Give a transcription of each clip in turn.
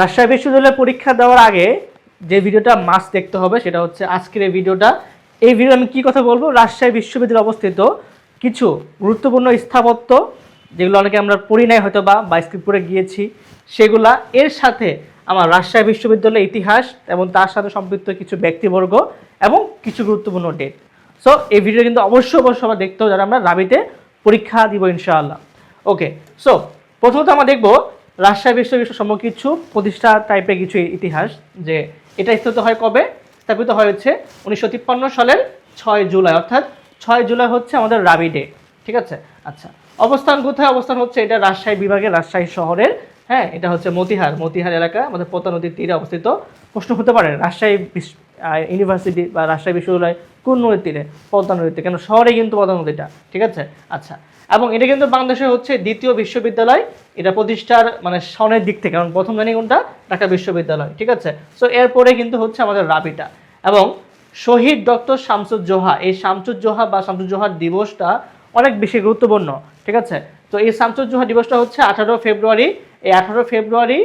রাজশাহী বিশ্ববিদ্যালয়ে পরীক্ষা দেওয়ার আগে যে ভিডিওটা মাস্ট দেখতে হবে, সেটা হচ্ছে আজকের এই ভিডিওটা। এই ভিডিও আমি কি কথা বলব? রাজশাহী বিশ্ববিদ্যালয়ে অবস্থিত কিছু গুরুত্বপূর্ণ স্থাপত্য, যেগুলো অনেকে আমরা পড়ি নাই হয়তো বা বা স্ক্রিপ্ট পড়ে গিয়েছি, সেগুলা এর সাথে আমার রাজশাহী বিশ্ববিদ্যালয়ের ইতিহাস এবং তার সাথে সম্পৃক্ত কিছু ব্যক্তিবর্গ এবং কিছু গুরুত্বপূর্ণ ডেট সো এই ভিডিও কিন্তু অবশ্যই অবশ্যই আমরা দেখতে হবে, যারা আমরা রাবিতে পরীক্ষা দিব ইনশাআল্লাহ। ওকে সো প্রথমত আমরা দেখব রাজশাহী বিশ্ববিদ্যালয় সম্পর্কে কিছু প্রতিষ্ঠা টাইপের কিছু ইতিহাস, যে এটা স্থাপিত হয় কবে? স্থাপিত হয় হচ্ছে উনিশশো তিপ্পান্ন সালের ছয় জুলাই, অর্থাৎ ছয় জুলাই হচ্ছে আমাদের রাবি ডে ঠিক আছে? আচ্ছা অবস্থান কোথায়? অবস্থান হচ্ছে এটা রাজশাহী বিভাগের রাজশাহী শহরের হ্যাঁ এটা হচ্ছে মতিহার মতিহার এলাকা, আমাদের পদ্মা নদীর তীরে অবস্থিত। প্রশ্ন হতে পারে, রাজশাহী ইউনিভার্সিটি বা রাজশাহী বিশ্ববিদ্যালয় কোন নদীর তীরে? পদ্মা নদীর তীরে, কেন? শহরে কিন্তু পদ্মা নদীটা, ঠিক আছে? আচ্ছা এবং এটা কিন্তু বাংলাদেশে হচ্ছে দ্বিতীয় বিশ্ববিদ্যালয়। এটা প্রতিষ্ঠার মানে সনের দিক থেকে, কারণ প্রথম জানি কোনটা? ঢাকা বিশ্ববিদ্যালয়, ঠিক আছে? সো এরপরে কিন্তু হচ্ছে আমাদের রাবিটা। এবং শহীদ ডক্টর শামসুজ্জোহা এই শামসুজ্জোহা বা শামসুজ্জোহার দিবসটা অনেক বেশি গুরুত্বপূর্ণ, ঠিক আছে? তো এই শামসুজ্জোহা দিবসটা হচ্ছে আঠারো ফেব্রুয়ারি। এই আঠারো ফেব্রুয়ারি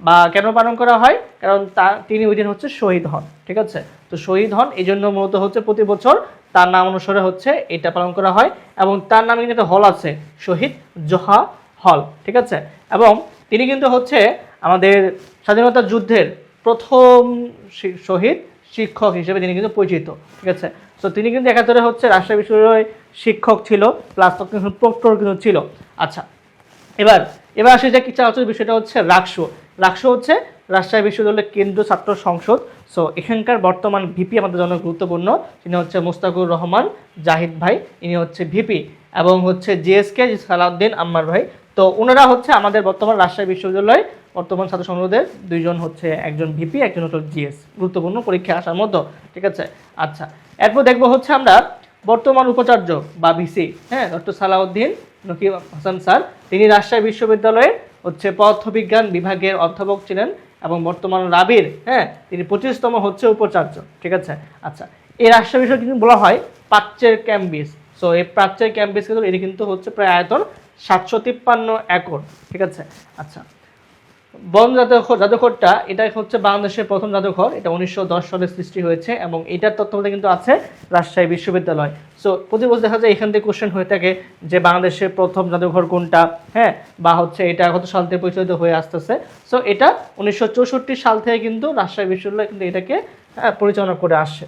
বা কেন পালন করা হয়? কারণ তা তিনি ওই দিন হচ্ছে শহীদ হন, ঠিক আছে? তো শহীদ হন এই জন্য মূলত হচ্ছে প্রতি বছর তার নাম অনুসারে হচ্ছে এটা পালন করা হয় এবং তার নামে কিন্তু একটা হল আছে শহীদ জোহা হল, ঠিক আছে? এবং তিনি কিন্তু হচ্ছে আমাদের স্বাধীনতা যুদ্ধের প্রথম শহীদ শিক্ষক হিসেবে তিনি কিন্তু পরিচিত, ঠিক আছে? তো তিনি কিন্তু একাত্তরে হচ্ছে রাজশাহী বিশ্ববিদ্যালয়ের শিক্ষক ছিল প্লাস প্রক্টর কিন্তু ছিল। আচ্ছা এবার এবার আসে যে কিছু আলোচনার বিষয়টা হচ্ছে রাকসু। রাকসু হচ্ছে রাজশাহী বিশ্ববিদ্যালয়ের কেন্দ্রীয় ছাত্র সংসদ সো এখানকার বর্তমান ভিপি আমাদের জন্য গুরুত্বপূর্ণ। তিনি হচ্ছে মুস্তাকুর রহমান, জাহিদ ভাই, ইনি হচ্ছে ভিপি এবং হচ্ছে জিএসকে সালাউদ্দিন আম্মার ভাই। তো ওনারা হচ্ছে আমাদের বর্তমান রাজশাহী বিশ্ববিদ্যালয় বর্তমান ছাত্র সংসদের দুইজন হচ্ছে একজন ভিপি একজন হচ্ছে জিএস গুরুত্বপূর্ণ পরীক্ষা আসার মতো, ঠিক আছে? আচ্ছা এরপর দেখব হচ্ছে আমরা বর্তমান উপাচার্য বা ভিসি হ্যাঁ ডক্টর সালাউদ্দিন নকিব হাসান স্যার। তিনি রাজশাহী বিশ্ববিদ্যালয়ের হচ্ছে পদার্থবিজ্ঞান বিভাগের অধ্যাপক ছিলেন। এবং বর্তমান রাবির হ্যাঁ তিনি পঁচিশতম হচ্ছে উপাচার্য, ঠিক আছে? আচ্ছা এই রাষ্ট্র বিষয়ে কিন্তু বলা হয় প্রাচ্যের ক্যাম্বিস। সো এই প্রাচ্যের ক্যাম্বিস কিন্তু, এটি কিন্তু হচ্ছে প্রায় আয়তন সাতশো তিপ্পান্ন একর, ঠিক আছে? আচ্ছা বন জাদুঘর জাদুঘরটা এটা হচ্ছে বাংলাদেশের প্রথম জাদুঘর এটা উনিশশো দশ সালে সৃষ্টি হয়েছে এবং এটার তত্ত্বাবধানে কিন্তু আছে রাজশাহী বিশ্ববিদ্যালয়। সো প্রতি বছর দেখা যায় এখান থেকে কোশ্চেন হয়ে থাকে যে বাংলাদেশের প্রথম জাদুঘর কোনটা হ্যাঁ? বা হচ্ছে এটা কত সাল থেকে পরিচালিত হয়ে আসতেছে। সো এটা উনিশশো চৌষট্টি সাল থেকে কিন্তু রাজশাহী বিশ্ববিদ্যালয় কিন্তু এটাকে পরিচালনা করে আসছে।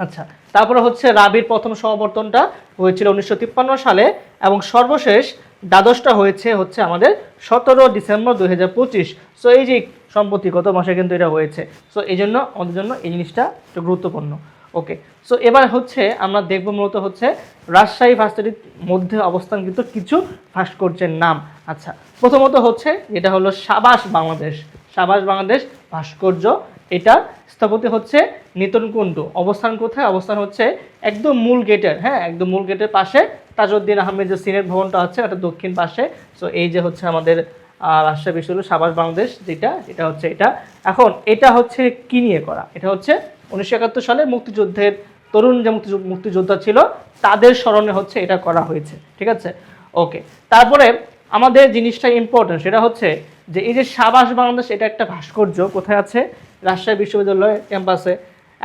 আচ্ছা তারপরে হচ্ছে রাবির প্রথম সমাবর্তনটা হয়েছিল উনিশশো তিপ্পান্ন সালে এবং সর্বশেষ দ্বাদশটা হয়েছে হচ্ছে আমাদের সতেরো ডিসেম্বর দুই হাজার পঁচিশ। সো এই যে সম্প্রতি গত মাসে কিন্তু এটা হয়েছে। সো এই জন্য আমাদের জন্য এই জিনিসটা একটু গুরুত্বপূর্ণ। ওকে সো এবার হচ্ছে আমরা দেখব মূলত হচ্ছে রাজশাহী ভার্সিটির মধ্যে অবস্থান কিন্তু কিছু ভাস্কর্যের নাম। আচ্ছা প্রথমত হচ্ছে যেটা হলো সাবাস বাংলাদেশ। সাবাস বাংলাদেশ ভাস্কর্য এটা স্থপতি হচ্ছে নিতন কুণ্ডু। অবস্থান কোথায়? অবস্থান হচ্ছে একদম মূল গেটের হ্যাঁ একদম মূল গেটের পাশে তাজউদ্দিন আহমেদ যে সিনেট ভবনটা আছে ওটা দক্ষিণ পাশে। সো এই যে হচ্ছে আমাদের রাজশাহী বিশ্ববিদ্যালয়, সাবাস বাংলাদেশ যেটা, এটা হচ্ছে এটা। এখন, এটা হচ্ছে কি নিয়ে করা? এটা হচ্ছে উনিশশো একাত্তর সালে মুক্তিযুদ্ধের তরুণ যে মুক্তি মুক্তিযোদ্ধা ছিল, তাদের স্মরণে হচ্ছে এটা করা হয়েছে। ঠিক আছে? ওকে তারপরে আমাদের জিনিসটা ইম্পর্টেন্ট সেটা হচ্ছে যে এই যে সাবাস বাংলাদেশ, এটা একটা ভাস্কর্য, কোথায় আছে? রাজশাহী বিশ্ববিদ্যালয় ক্যাম্পাসে।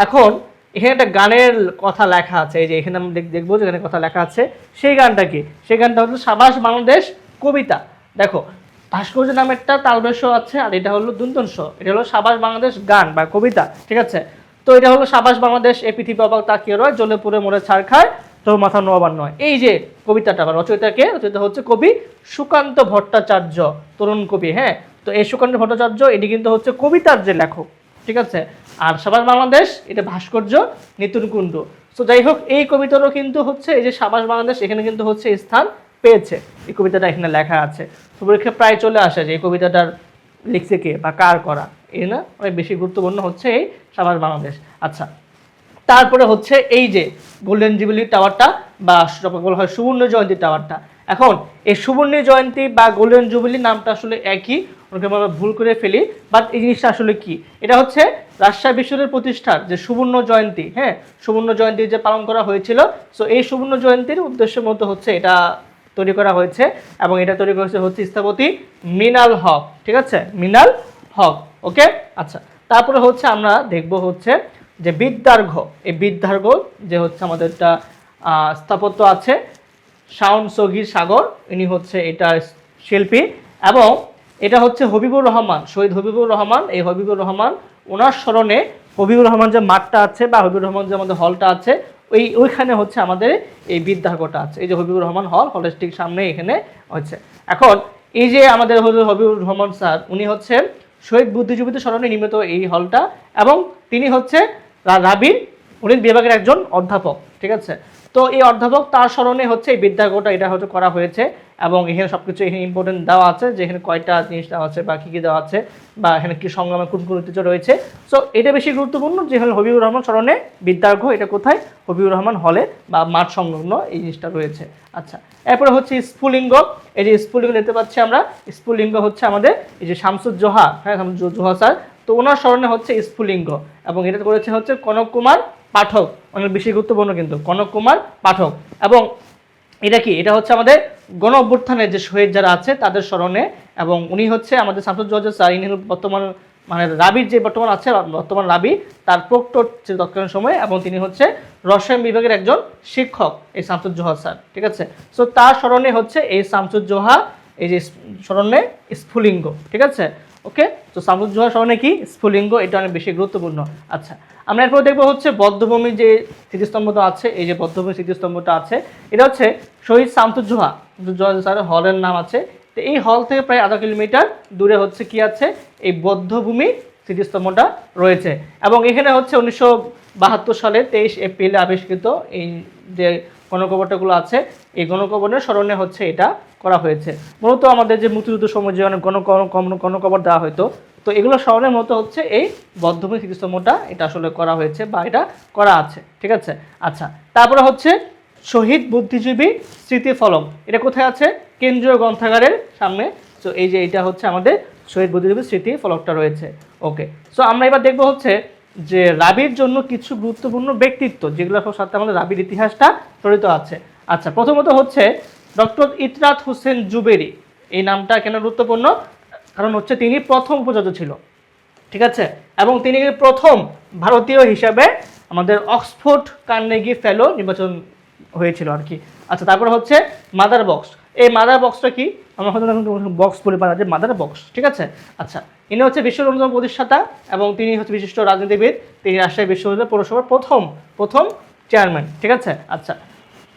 এখন এখানে একটা গানের কথা লেখা আছে, এই যে এখানে দেখ- দেখব যেখানে কথা লেখা আছে। সেই গানটা কি? সেই গানটা হচ্ছে সাবাস বাংলাদেশ কবিতা। দেখো, ভাস্কর্য নামেরটা তালবেশ আছে, আর এটা হলো দুন্তনস এটা হলো সাবাস বাংলাদেশ গান বা কবিতা, ঠিক আছে? তো এটা হলো সাবাস বাংলাদেশ, এ পৃথিবী অবাক তাকিয়ে রয় জলে পুরে মরে ছাড় খায় তোর মাথা নোয়াবার নয় এই যে কবিতাটা বা রচয়িতাকে, রচয়িতা হচ্ছে কবি সুকান্ত ভট্টাচার্য, তরুণ কবি হ্যাঁ? তো এই সুকান্ত ভট্টাচার্য, এটি কিন্তু হচ্ছে কবিতার যে লেখক। ঠিক আছে? আর সাবাস বাংলাদেশ, এটা ভাস্কর্য নিতুন কুণ্ড। তো যাই হোক, এই কবিতারও কিন্তু হচ্ছে, এই যে সাবাস বাংলাদেশ, এখানে কিন্তু হচ্ছে স্থান পেয়েছে। এই কবিতাটা এখানে লেখা আছে। তো পরীক্ষায় প্রায় চলে আসে যে এই কবিতাটার লিখছে কে বা কার করা। এই না, অনেক বেশি গুরুত্বপূর্ণ হচ্ছে এই সাবাস বাংলাদেশ। আচ্ছা তারপরে হচ্ছে এই যে গোল্ডেন জুবিলি টাওয়ারটা বা বলা হয় সুবর্ণ জয়ন্তী টাওয়ারটা এখন, এই সুবর্ণ জয়ন্তী বা গোল্ডেন জুবিলি নামটা আসলে একই আমরা ভুল করে ফেলি বাট এই জিনিসটা আসলে কি? এটা হচ্ছে রাজশাহী বিশ্ববিদ্যালয়ের প্রতিষ্ঠার যে সুবর্ণ জয়ন্তী হ্যাঁ? সুবর্ণ জয়ন্তী যে পালন করা হয়েছিল সো এই সুবর্ণ জয়ন্তীর উদ্দেশ্য মতো হচ্ছে এটা তৈরি করা হয়েছে এবং এটা তৈরি করেছে হচ্ছে স্থপতি মিনাল হক, ঠিক আছে? মিনাল হক, ওকে? আচ্ছা তারপরে হচ্ছে আমরা দেখব হচ্ছে যে বিদ্যার্ঘ, এই বিদ্যার্ঘ যে হচ্ছে আমাদের একটা স্থাপত্য আছে, শাওন সগির সাগর, ইনি হচ্ছে এটার শিল্পী এবং এটা হচ্ছে হবিবুর রহমান, শহীদ হবিবুর রহমান। এই হবিবুর রহমান, ওনার স্মরণে হবিবুর রহমান যে মাঠটা আছে বা হবিবুর রহমান যে আমাদের হলটা আছে, ওই ওইখানে হচ্ছে আমাদের এই বিদ্যার্ঘটা আছে। এই যে হবিবুর রহমান হল হলের ঠিক সামনে এখানে হচ্ছে। এখন এই যে আমাদের হবিবুর রহমান স্যার, উনি হচ্ছে শহীদ বুদ্ধিজীবীদের স্মরণে নির্মিত এই হলটা এবং তিনি হচ্ছে রা- রাবির, উনি বিভাগের একজন অধ্যাপক, ঠিক আছে? তো এই অধ্যাপক তার স্মরণে হচ্ছে এই বিদ্যাগোটা এটা হয়তো করা হয়েছে। এবং এখানে সব কিছু এখানে ইম্পর্টেন্ট দেওয়া আছে, যে এখানে কয়টা জিনিস দেওয়া আছে বা কী কী দেওয়া আছে, বা এখানে কী সংগ্রামে কোন কোন ঐতিহ্য রয়েছে। সো এটা বেশি গুরুত্বপূর্ণ যে হল হবিবুর রহমান স্মরণে বিদ্যার্ঘ, এটা কোথায়? হবিবুর রহমান হলে বা মাঠ সংলগ্ন এই জিনিসটা রয়েছে। আচ্ছা এরপরে হচ্ছে স্ফুলিঙ্গ। এই যে স্ফুলিঙ্গ দেখতে পাচ্ছি আমরা, স্ফুলিঙ্গ হচ্ছে আমাদের এই যে শামসুজ্জোহা হ্যাঁ জোহা স্যার। তো ওনার স্মরণে হচ্ছে স্ফুলিঙ্গ এবং এটা করেছে হচ্ছে কনক কুমার পাঠক। অনেক বেশি গুরুত্বপূর্ণ কিন্তু কনক কুমার পাঠক। এবং এটা কি? এটা হচ্ছে আমাদের গণ অভ্যুত্থানের যে শহীদ যারা আছে, তাদের স্মরণে এবং উনি হচ্ছে আমাদের শামসুজ্জোহা স্যার, ইনি বর্তমান মানে রাবির যে বর্তমান আছে, বর্তমান রাবি, তার প্রক্টর ছিল তৎকালীন সময়ে এবং তিনি হচ্ছে রসায়ন বিভাগের একজন শিক্ষক এই শামসুজ্জোহা স্যার, ঠিক আছে? সো তার স্মরণে হচ্ছে এই শামসুজ্জোহা এই যে স্মরণে স্ফুলিঙ্গ, ঠিক আছে? ওকে? তো শামসুজ্জোহা স্মরণে কি? স্ফুলিঙ্গ, এটা অনেক বেশি গুরুত্বপূর্ণ। আচ্ছা আমরা এরপর দেখব হচ্ছে বদ্ধভূমি যে স্মৃতিস্তম্ভটা আছে, এই যে বদ্ধভূমি স্মৃতিস্তম্ভটা আছে, এটা হচ্ছে শহীদ শামসুজ্জোহা জোহা। স্যার, হলের নাম আছে। তো এই হল থেকে প্রায় আধা কিলোমিটার দূরে হচ্ছে কি আছে? এই বদ্ধভূমি স্মৃতিস্তম্ভটা রয়েছে। এবং এখানে হচ্ছে উনিশশো বাহাত্তর সালে তেইশ এপ্রিলে আবিষ্কৃত এই যে গণকবরটাগুলো আছে, এই গণকবরের স্মরণে হচ্ছে এটা করা হয়েছে। মূলত আমাদের যে মুক্তিযুদ্ধ সময় যে অনেক গণ গণ- গণ- গণকবর দেওয়া হতো তো এগুলো স্মরণের মতো হচ্ছে এই বদ্ধভূমি স্মৃতিস্তম্ভটা এটা আসলে করা হয়েছে বা এটা করা আছে, ঠিক আছে? আচ্ছা তারপরে হচ্ছে শহীদ বুদ্ধিজীবী স্মৃতি ফলক। এটা কোথায় আছে? কেন্দ্রীয় গ্রন্থাগারের সামনে। তো এই যে এটা হচ্ছে আমাদের শহীদ বুদ্ধিজীবী স্মৃতি ফলকটা রয়েছে। ওকে সো আমরা এবার দেখব হচ্ছে যে রাবির জন্য কিছু গুরুত্বপূর্ণ ব্যক্তিত্ব যেগুলোর সাথে আমাদের রাবির ইতিহাসটা জড়িত আছে। আচ্ছা প্রথমত হচ্ছে ডক্টর ইতরাত হোসেন জুবেরি। এই নামটা কেন গুরুত্বপূর্ণ? কারণ হচ্ছে তিনি প্রথম উপজাত ছিল। ঠিক আছে? এবং তিনি প্রথম ভারতীয় হিসাবে আমাদের অক্সফোর্ড কার্নেগি ফেলো নির্বাচন হয়েছিল আর কি। আচ্ছা তারপরে হচ্ছে মাদার বক্স। এই মাদার বক্সটা কি? আমরা বক্স বলে পারা যে মাদার বক্স। ঠিক আছে? আচ্ছা ইনি হচ্ছে বিশ্ব রঞ্জন প্রতিষ্ঠাতা এবং তিনি হচ্ছে বিশিষ্ট রাজনীতিবিদ। তিনি রাজশাহী বিশ্ববিদ্যালয় পৌরসভার প্রথম প্রথম চেয়ারম্যান ঠিক আছে? আচ্ছা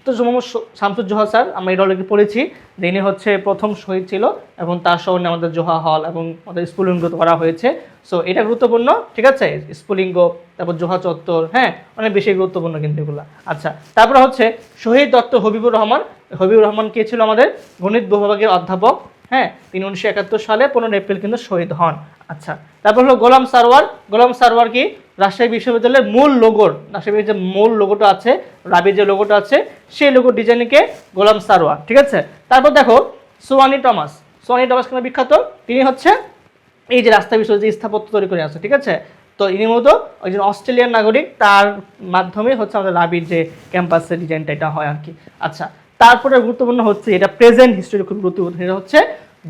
তো মোহাম্মদ শামসুজ্জোহা স্যার, আমরা এটা অলরেডি পড়েছি। যে ইনি হচ্ছে প্রথম শহীদ ছিল এবং তার স্মরণে আমাদের জোহা হল এবং আমাদের স্ফুলিঙ্গ করা হয়েছে। সো এটা গুরুত্বপূর্ণ, ঠিক আছে? স্ফুলিঙ্গ, তারপর জোহা চত্বর হ্যাঁ? অনেক বেশি গুরুত্বপূর্ণ কিন্তু এগুলো। আচ্ছা তারপরে হচ্ছে শহীদ দত্ত হবিবুর রহমান। হবিবুর রহমান কে ছিল আমাদের? গণিত বিভাগের অধ্যাপক হ্যাঁ? তিনি উনিশশো একাত্তর সালে পনেরো এপ্রিল কিন্তু শহীদ হন। আচ্ছা তারপর হলো গোলাম সারওয়ার। গোলাম সারওয়ার কি? রাজশাহী বিশ্ববিদ্যালয়ের মূল লোগোর, রাজশাহী যে মূল লোগোটা আছে, রাবির যে লোগোটা আছে, সেই লোগোর ডিজাইনকে গোলাম সারওয়ার ঠিক আছে? তারপর দেখো, সোয়ানি টমাস সোয়ানি টমাস কেন বিখ্যাত। তিনি হচ্ছে এই যে রাস্তা বিষয়ে যে স্থাপত্য তৈরি করে আছে, ঠিক আছে? তো ইনি মূলত একজন অস্ট্রেলিয়ান নাগরিক, তার মাধ্যমে হচ্ছে আমাদের রাবির যে ক্যাম্পাসের ডিজাইনটা এটা হয় আর কি আচ্ছা তারপরে গুরুত্বপূর্ণ হচ্ছে এটা প্রেজেন্ট হিস্টোরি খুব গুরুত্বপূর্ণ এটা হচ্ছে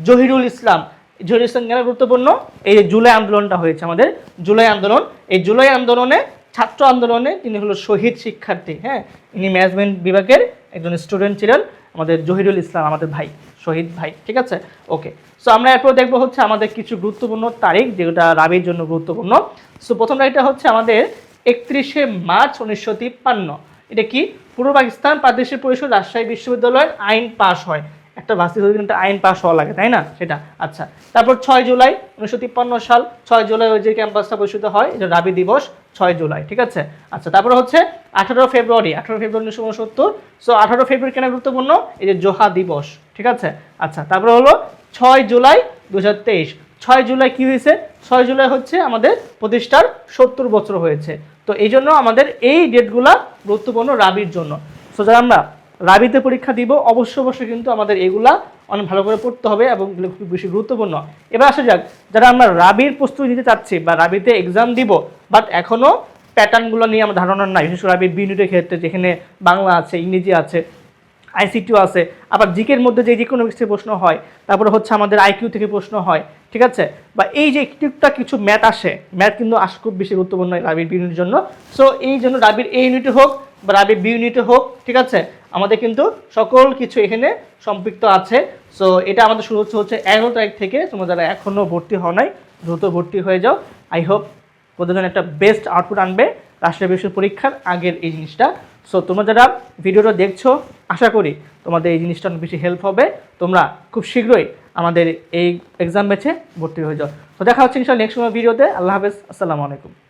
জহিরুল ইসলাম। ইসলাম কেন গুরুত্বপূর্ণ? এই যে জুলাই আন্দোলনটা হয়েছে আমাদের। জুলাই আন্দোলন, এই জুলাই আন্দোলনে, ছাত্র আন্দোলনে তিনি হলো শহীদ শিক্ষার্থী হ্যাঁ? ইনি ম্যানেজমেন্ট বিভাগের একজন স্টুডেন্ট ছিলেন আমাদের জহিরুল ইসলাম, আমাদের ভাই, শহীদ ভাই, ঠিক আছে? ওকে সো আমরা এরপর দেখব হচ্ছে আমাদের কিছু গুরুত্বপূর্ণ তারিখ, যেটা রাবির জন্য গুরুত্বপূর্ণ। সো প্রথম তারিখটা হচ্ছে আমাদের একত্রিশে মার্চ উনিশশো তিপ্পান্ন। এটা কি? পূর্ব পাকিস্তান প্রাদেশিক পরিষদ রাজশাহী বিশ্ববিদ্যালয়ের আইন পাশ হয়। একটা ভার্সিটি হতে কিন্তু আইন পাস হওয়া লাগে, তাই না? সেটা আচ্ছা। তারপর ছয় জুলাই, উনিশশো তিপ্পান্ন সাল, ছয় জুলাই ওই যে ক্যাম্পাসটা প্রতিষ্ঠিত হয়, এটা রাবি দিবস, ছয় জুলাই, ঠিক আছে? আচ্ছা তারপর হচ্ছে আঠারো ফেব্রুয়ারি আঠারো ফেব্রুয়ারি উনিশশো উনসত্তর। সো আঠারো ফেব্রুয়ারি কেন গুরুত্বপূর্ণ? এই যে জোহা দিবস, ঠিক আছে? আচ্ছা তারপর হলো ছয় জুলাই দু হাজার তেইশ। ছয় জুলাই কি হয়েছে? ছয় জুলাই হচ্ছে আমাদের প্রতিষ্ঠার সত্তর বছর হয়েছে। তো এই জন্য আমাদের এই ডেটগুলা গুরুত্বপূর্ণ রাবির জন্য। সো যারা আমরা রাবিতে পরীক্ষা দিব, অবশ্য অবশ্যই কিন্তু আমাদের এগুলা অনেক ভালো করে পড়তে হবে এবং এগুলো খুব বেশি গুরুত্বপূর্ণ। এবার আসা যাক, যারা আমরা রাবির প্রস্তুতি নিতে চাচ্ছি বা রাবিতে এক্সাম দিব বাট এখনও প্যাটার্নগুলো নিয়ে আমার ধারণা নাই, বিশেষ করে রাবির বি ইউনিটের ক্ষেত্রে, যেখানে বাংলা আছে, ইংরেজি আছে আইসিটিও আছে, আবার জিকের মধ্যে যে ইকোনমিক্স থেকে প্রশ্ন হয়, তারপরে হচ্ছে আমাদের আইকিউ থেকে প্রশ্ন হয়, ঠিক আছে? বা এই যে একটুটা কিছু ম্যাথ আসে ম্যাথ কিন্তু আস খুব বেশি গুরুত্বপূর্ণ রাবির বি ইউনিটের জন্য। সো এই জন্য রাবির এ ইউনিটে হোক বা রাবির বি ইউনিটে হোক, ঠিক আছে? আমাদের কিন্তু সকল কিছু এখানে সম্পৃক্ত আছে। সো এটা আমাদের শুরু হচ্ছে হচ্ছে এগারো তারিখ থেকে। তোমরা যারা এখনও ভর্তি হও নাই, দ্রুত ভর্তি হয়ে যাও। আই হোপ জন্য একটা বেস্ট আউটপুট আনবে। রাষ্ট্রীয় বিষয় পরীক্ষার আগের এই জিনিসটা। সো তোমরা যারা ভিডিওটা দেখছ, আশা করি তোমাদের এই জিনিসটা অনেক বেশি হেল্প হবে। তোমরা খুব শীঘ্রই আমাদের এই এক্সাম ব্যাচে ভর্তি হয়ে যাও। তো দেখা হচ্ছে নেক্সট ভিডিওতে। আল্লাহ হাফেজ। আসসালামু আলাইকুম।